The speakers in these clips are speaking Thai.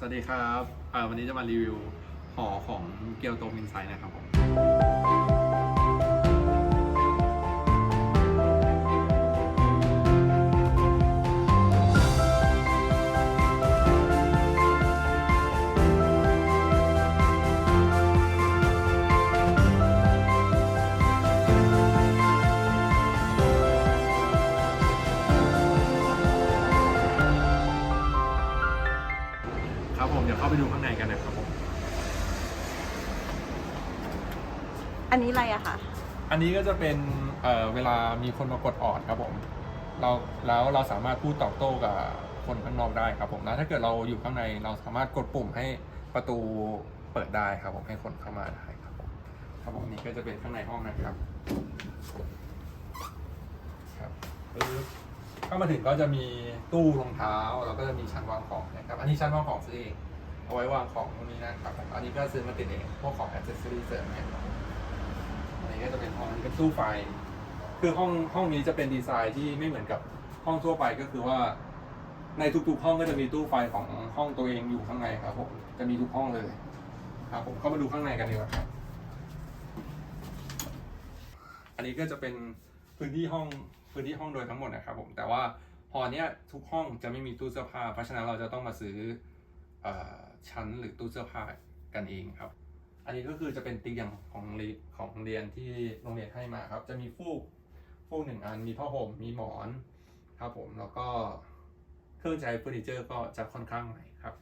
สวัสดีครับอ่าวันนี้จะมารีวิวหอของเกียวโตมินไซนะครับผมาไปดูข้างในกันนะครับผมอันนี้อะไรอะคะอันนี้ก็จะเป็นเอ่อเวลามีคนมากดออดครับผมเราแล้วเราสามารถพูดตอบโต้กับคนข้างนอกได้ครับผมแล้วถ้าเกิดเราอยู่ข้างในเราสามารถกดปุ่มให้ประตูเปิดได้ครับผมให้คนเข้ามาได้ครับผมครับผมอันนี้ก็จะเป็นข้างในห้องนะครับครับปึ๊บเข้ามาถึงก็จะมีตู้รองเท้าแล้วก็จะมีชั้นวางของนะครับ อันนี้ชั้นวางของซื้อเอง เอาไว้วางของตรงนี้นะครับผมอันนี้ก็ซื้อมาติดเองพวกของแอ c เซสซอรี่เสริมนะครับอันนี้ก็จะเป็นห้องนี้เป็นตู้ไฟ คือห้องห้องนี้จะเป็นดีไซน์ที่ไม่เหมือนกับห้องทั่วไปก็คือว่าในทุกๆห้องก็จะมีตู้ไฟของห้องตัวเองอยู่ข้างในครับผมจะมีทุกห้องเลย ครับผมเข้ามาดูข้างในกันดีกว่าครับ อันนี้ก็จะเป็นพื้นที่ห้องพื้นที่ห้องโดยทั้งหมดนะครับผมแต่ว่าหอเนี้ยทุกห้องจะไม่มีตู้เสื้อผ้าเพราะฉะนั้นเราจะต้องมาซื้อ ชั้นหรือตู้เสื้อผ้ากันเองครับ อันนี้ก็คือจะเป็นเตียงของเรีของเรียนที่โรงเรียนให้มาครับ จะมีฟูกฟูกหนึ่งอันมีผ้าห่มมีหมอนครับผมแล้วก็เครื่องใช้เฟอร์นิเจอร์ก็จะค่อนข้างใหม่ครับ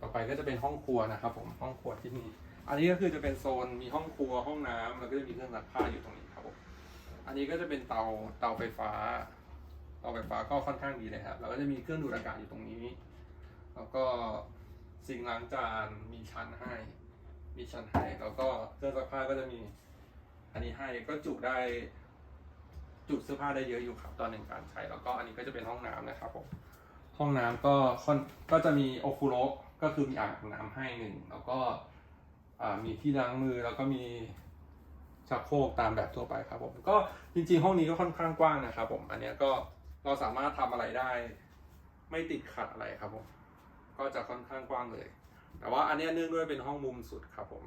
ต่อไปก็จะเป็นห้องครัวนะครับ ผมห้องครัวที่นี่อันนี้ก็คือจะเป็นโซนมีห้องครัวห้องน้ำแล้วก็จะมีเครื่องซักผ้าอยู่ตรงนี้ครับผมอันนี้ก็จะเป็นเตาเตาไฟฟ้าเตาไฟฟ้าก็ค่อนข้างดีเลยครับแล้วก็จะมีเครื่องดูดอากาศอยู่ตรงนี้ แล้วก็ ซิงล้างจานมีชั้นให้ มีชั้นให้แล้วก็เครื่องซักผ้าก็จะมี อันนี้ให้ก็จุได้ จุเสื้อผ้าได้เยอะอยู่ครับตอนหนึ่งการใช้ แล้วก็อันนี้ก็จะเป็นห้องน้ำนะครับผมห้องน้ำก็ค่อนก็จะมีโอคุโรก็คือมีอ่างอาบน้ำให้หนึ่งแล้วก็มีที่ล้างมือแล้วก็มีชักโครกตามแบบทั่วไปครับผมก็จริงๆ ห้องนี้ก็ค่อนข้างกว้างนะครับผมอันนี้ก็เราสามารถทำอะไรได้ ไม่ติดขัดอะไรครับผม ก็จะค่อนข้างกว้างเลย แต่ว่าอันนี้เนื่องด้วยเป็นห้องมุมสุดครับผม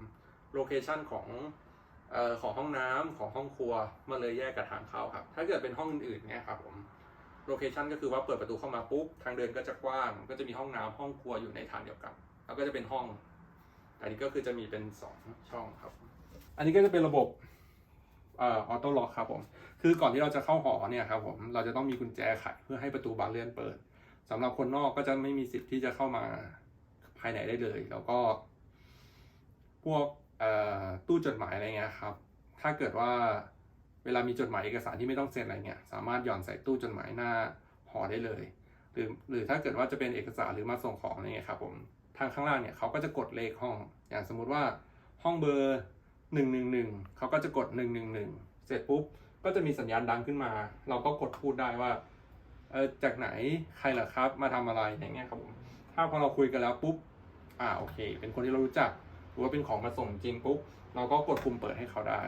โลเคชันของเอ่อของห้องน้ำของห้องครัวมันเลยแยกกับทางเข้าครับ ถ้าเกิดเป็นห้องอื่นๆเนี่ยครับผมโลเคชันก็คือว่าเปิดประตูเข้ามาปุ๊บทางเดินก็จะกว้าง ก็จะมีห้องน้ำห้องครัวอยู่ในทางเดียวกัน แล้วก็จะเป็นห้องอันนี้ก็คือจะมีเป็นสองช่องครับ อันนี้ก็จะเป็นระบบเอ่อออโต้ล็อกครับผม คือก่อนที่เราจะเข้าหอเนี่ยครับผม เราจะต้องมีกุญแจไขเพื่อให้ประตูบานเลื่อนเปิด สำหรับคนนอกก็จะไม่มีสิทธิ์ที่จะเข้ามาภายในได้เลย แล้วก็ พวกตู้จดหมายอะไรเงี้ยครับ ถ้าเกิดว่าเวลามีจดหมายเอกสารที่ไม่ต้องเซ็นอะไรเงี้ย สามารถหย่อนใส่ตู้จดหมายหน้าหอได้เลย หรือหรือถ้าเกิดว่าจะเป็นเอกสารหรือมาส่งของอะไรเงี้ยครับผมทางข้างล่างเนี่ยเขาก็จะกดเลขห้อง อย่างสมมุติว่าห้องเบอร์หนึ่งหนึ่งหนึ่งเขาก็จะกดหนึ่งหนึ่งหนึ่งเสร็จปุ๊บ ก็จะมีสัญญาณดังขึ้นมา เราก็กดพูดได้ว่า เออจากไหนใครเหรอครับมาทำอะไรอย่างเงี้ยครับผมถ้าพอเราคุยกันแล้วปุ๊บอ่าโอเค เป็นคนที่เรารู้จักหรือว่าเป็นของมาส่งจริงปุ๊บเราก็กดปุ่มเปิดให้เขาได้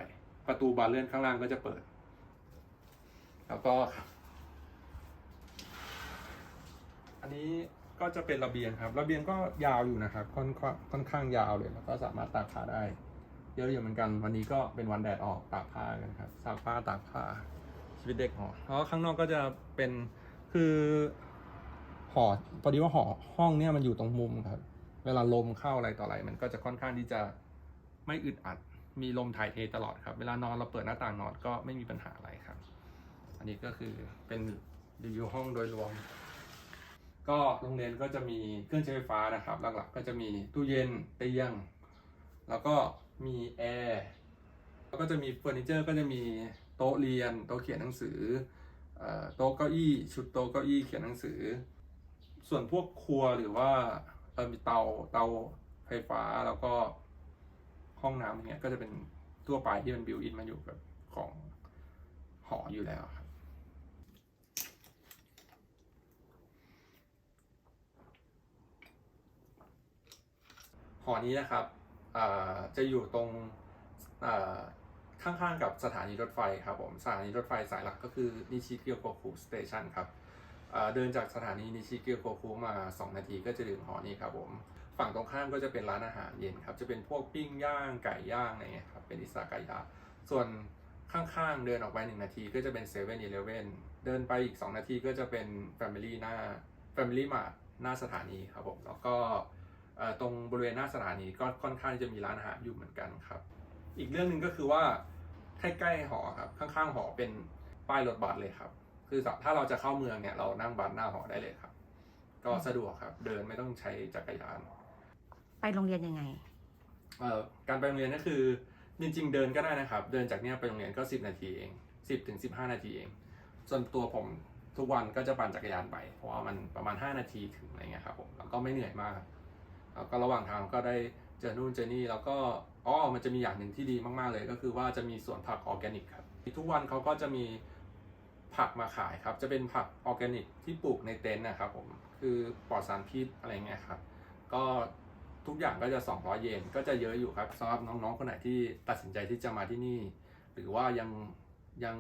ประตูบานเลื่อนข้างล่างก็จะเปิด แล้วก็อันนี้ก็จะเป็นระเบียงครับระเบียงก็ยาวอยู่นะครับค่อนข้างค่อนข้างยาวเลยแล้วก็สามารถตากผ้าได้เยอะอยู่เหมือนกันวันนี้ก็เป็นวันแดดออกตากผ้ากันครับซักผ้าตากผ้าชีวิตเด็กหอแล้วข้างนอกก็จะเป็น คือหอพอดีว่าหอห้องเนี่ยมันอยู่ตรงมุมครับ เวลาลมเข้าอะไรต่ออะไร มันก็จะค่อนข้างที่จะไม่อึดอัด มีลมถ่ายเทตลอดครับ เวลานอนเราเปิดหน้าต่างนอนก็ไม่มีปัญหาอะไรครับ อันนี้ก็คือเป็นรีวิวห้องโดยรวม ก็โรงเรียนก็จะมีเครื่องใช้ไฟฟ้านะครับ หลักๆ ก็จะมีตู้เย็นเตียง แล้วก็มีแอร์ แล้วก็จะมีเฟอร์นิเจอร์ก็จะมีโต๊ะเรียน โต๊ะเขียนหนังสือเอ่อ โต๊ะเก้าอี้ชุดโต๊ะเก้าอี้เขียนหนังสือ ส่วนพวกครัวหรือว่าเอ่อมีเตาเตาไฟฟ้าแล้วก็ห้องน้ำอย่างเงี้ยก็จะเป็นทั่วไปที่มันบิวอินมาอยู่กับของหออยู่แล้วครับหอนี้นะครับจะอยู่ตรง ข้างๆกับสถานีรถไฟครับผมสถานีรถไฟสายหลักก็คือนิชิเกียวโกคุสเตชันครับเดินจากสถานีนิชิเกียวโกคุมา 2 นาทีก็จะถึงหอนี้ครับผมฝั่งตรงข้ามก็จะเป็นร้านอาหารเย็นครับจะเป็นพวกปิ้งย่างไก่ย่างอะไรเงี้ยครับเป็นอิซากายะส่วนข้างๆเดินออกไป 1 นาทีก็จะเป็นเซเว่นอีเลเว่นเดินไปอีก 2 นาทีก็จะเป็น Family หน้า Family Mart หน้าสถานีครับผมแล้วก็ตรงบริเวณหน้าสถานีก็ค่อนข้างจะมีร้านอาหารอยู่เหมือนกันครับ อีกเรื่องหนึ่งก็คือว่าใกล้ๆหอครับข้างๆหอเป็นป้ายรถบัสเลยครับ คือถ้าเราจะเข้าเมืองเนี่ยเรานั่งบัสหน้าหอได้เลยครับ ก็สะดวกครับ เดินไม่ต้องใช้จักรยานไปโรงเรียนยังไงเอ่อการไปโรงเรียนก็คือจริงๆเดินก็ได้นะครับ เดินจากเนี้ยไปโรงเรียนก็ 10 นาทีเอง 10ถึง15 นาทีเอง ส่วนตัวผมทุกวันก็จะปั่นจักรยานไป เพราะว่ามันประมาณ 5 นาทีถึงอะไรเงี้ยครับผมแล้วก็ไม่เหนื่อยมากแล้วก็ระหว่างทางก็ได้ เจอนู่นเจอนี่แล้วก็อ๋อมันจะมีอย่างหนึ่งที่ดีมากๆเลย ก็คือว่าจะมีสวนผักออร์แกนิกครับทุกวันเขาก็จะมีผักมาขายครับ จะเป็นผักออร์แกนิกที่ปลูกในเต็นท์นะครับผมคือปลอดสารพิษอะไรเงี้ยครับก็ทุกอย่างก็จะ 200 เยนก็จะเยอะอยู่ครับสำหรับน้องๆคนไหนที่ตัดสินใจที่จะมาที่นี่ หรือว่ายังยัง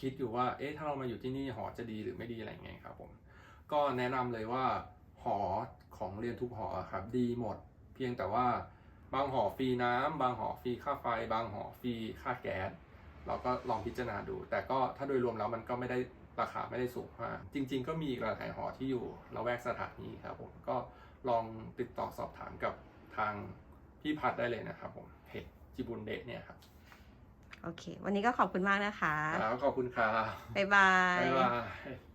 คิดอยู่ว่าเอ๊ะถ้าเรามาอยู่ที่นี่หอจะดีหรือไม่ดีอะไรเงี้ยครับผมก็แนะนำเลยว่าหอของเรียนทุกหอครับดีหมด เพียงแต่ว่า บางหอฟรีน้ำบางหอฟรีค่าไฟ บางหอฟรีค่าแก๊สเราก็ลองพิจารณาดู แต่ก็ถ้าโดยรวมแล้วมันก็ไม่ได้ราคาไม่ได้สูงมากจริง ๆ ก็มีอีกหลายหอที่อยู่ละแวกสถานีครับผมก็ลองติดต่อสอบถามกับทางพี่พัดได้เลยนะครับผมเพจจิบุนเดะเนี่ยครับโอเค วันนี้ก็ขอบคุณมากนะคะแล้วขอบคุณครับบ๊ายบาย บ๊ายบาย